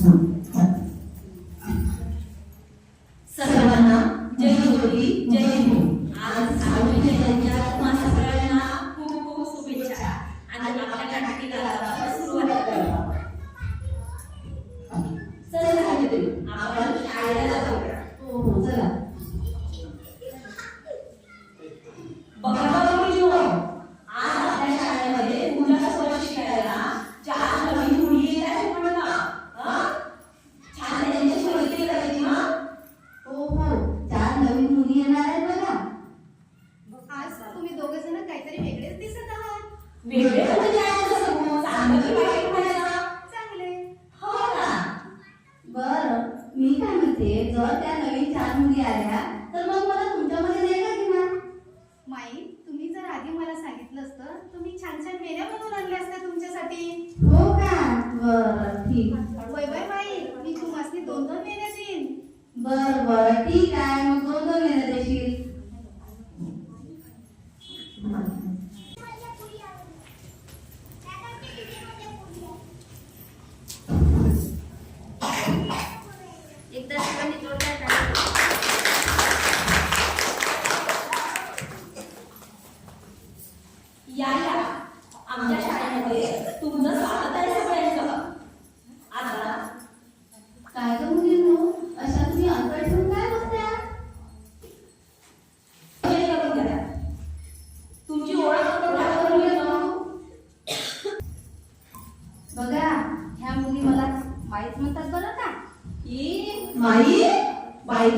Awesome. बाई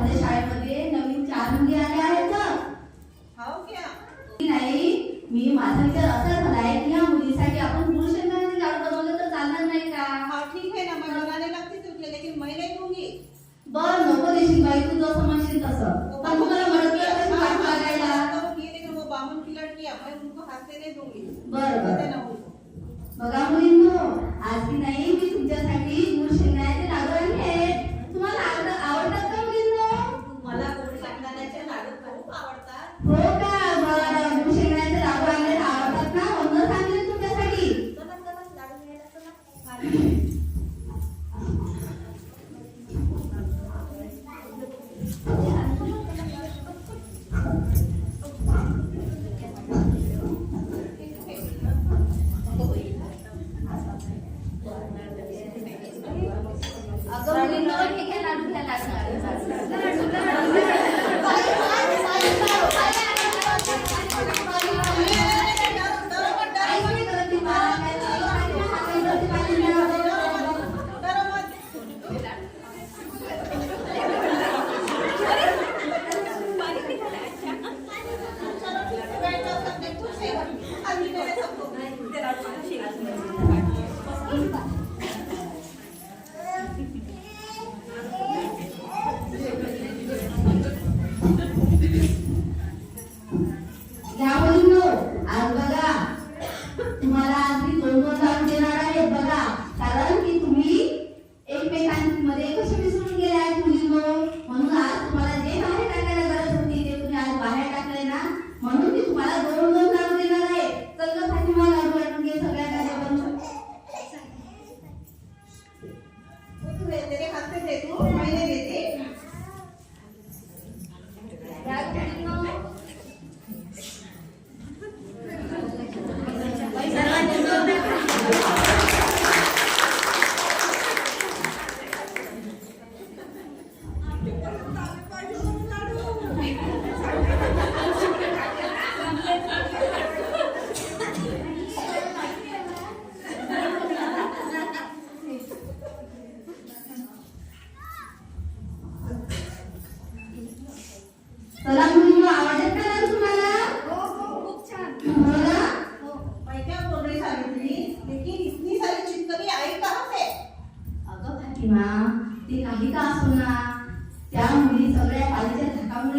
आमच्या शाळेमध्ये नवीन चार मुली आल्या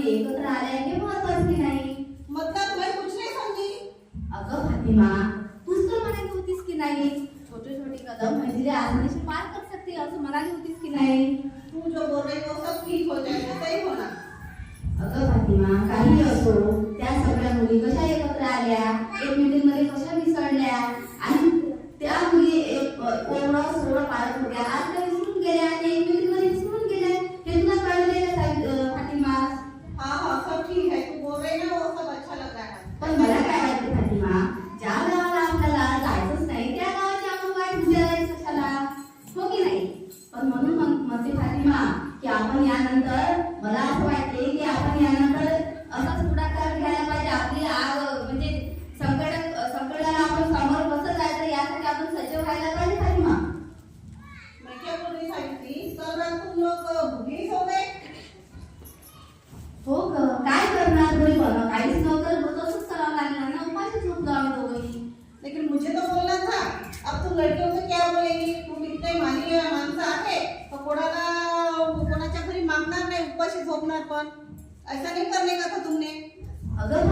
आपण एकत्र आले हे महत्त्वाचे नाही? मतलब काय कुछ नहीं समझी अगं फातिमा लोक हो ग काय करणार कोणी मला काहीच नव्हतं बस असंच करावं लागणार ना उपाशीच झोपलो आम्ही दोघंही लेकिन मुझे तो बोलना था अब तुम लड़कियों से क्या बोलेगी तू इतने मानवी माणसं आहे तर कोणाला कोणाच्या घरी मागणार नाही उपाशी झोपणार पण ऐसा नाही करणे का तुमने अगं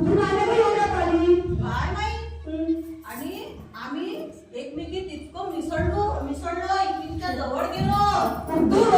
कुठून आले आणि आम्ही एकमेकीत इतकं मिसळलो मिसळलो एकमेकीच्या जवळ गेलो. दूर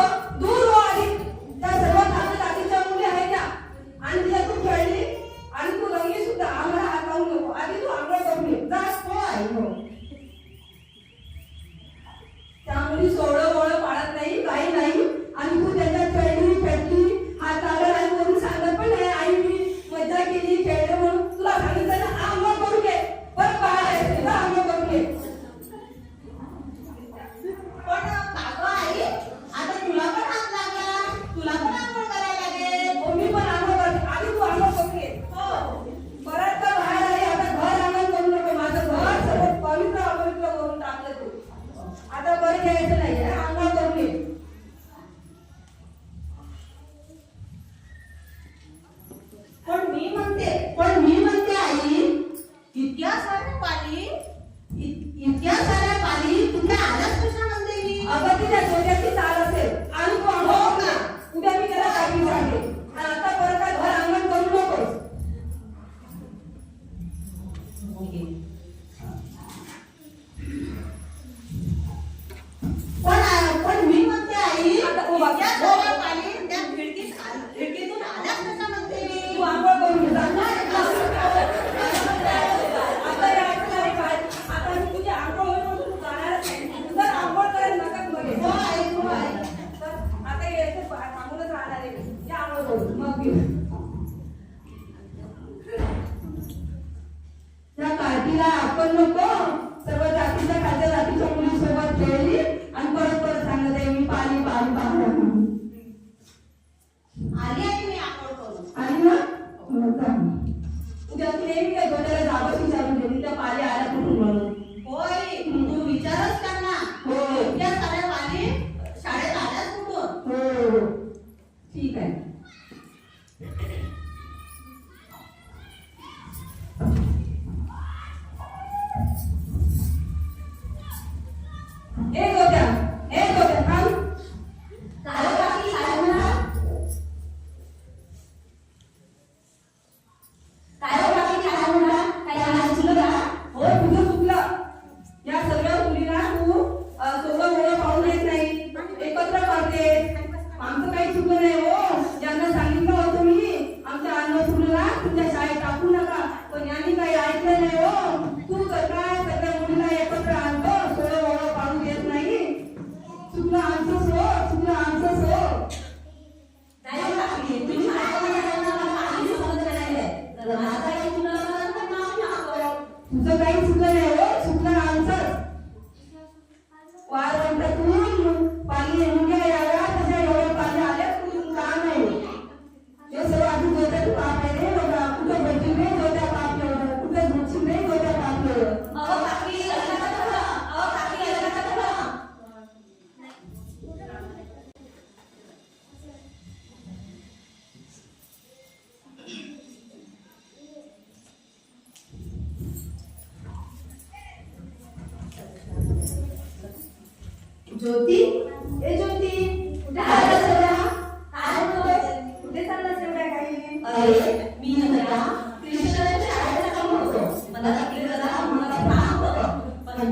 ऐकलं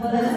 But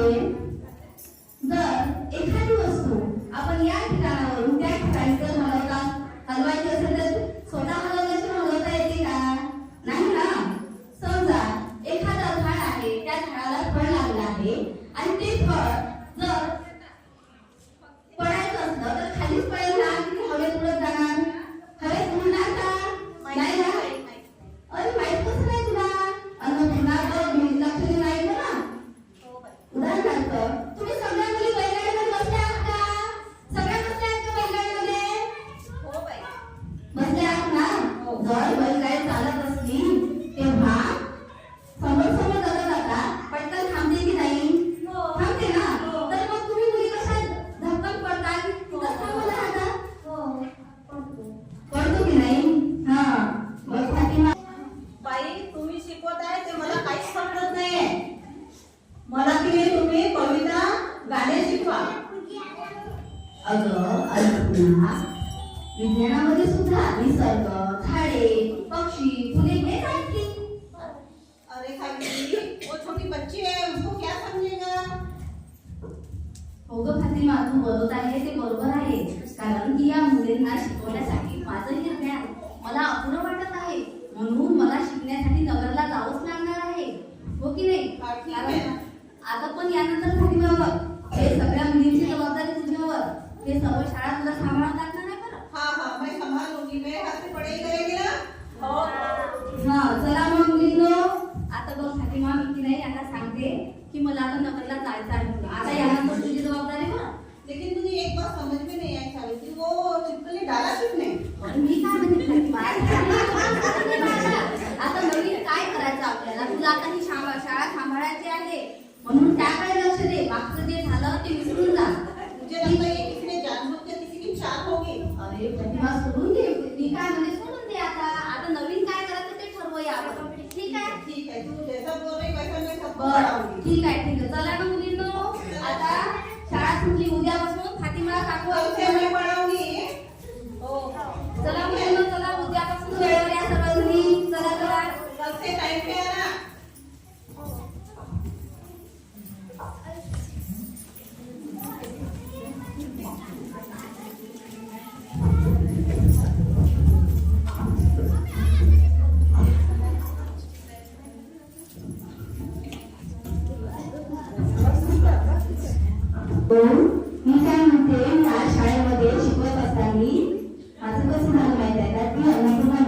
शकतोय जर एखादी वस्तू आपण या आता नवीन काय करायचं आपल्याला? तुला आता ही शाळा सांभाळायची आहे. म्हणून त्या दोन. मी काय म्हणते या शाळेमध्ये शिकवत असताना माझं कसं झालं माहिती आहे का? ती अन्नपूर्णा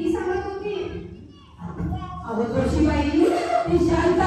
ती सांगत होती अगं कशी बाई ती शांत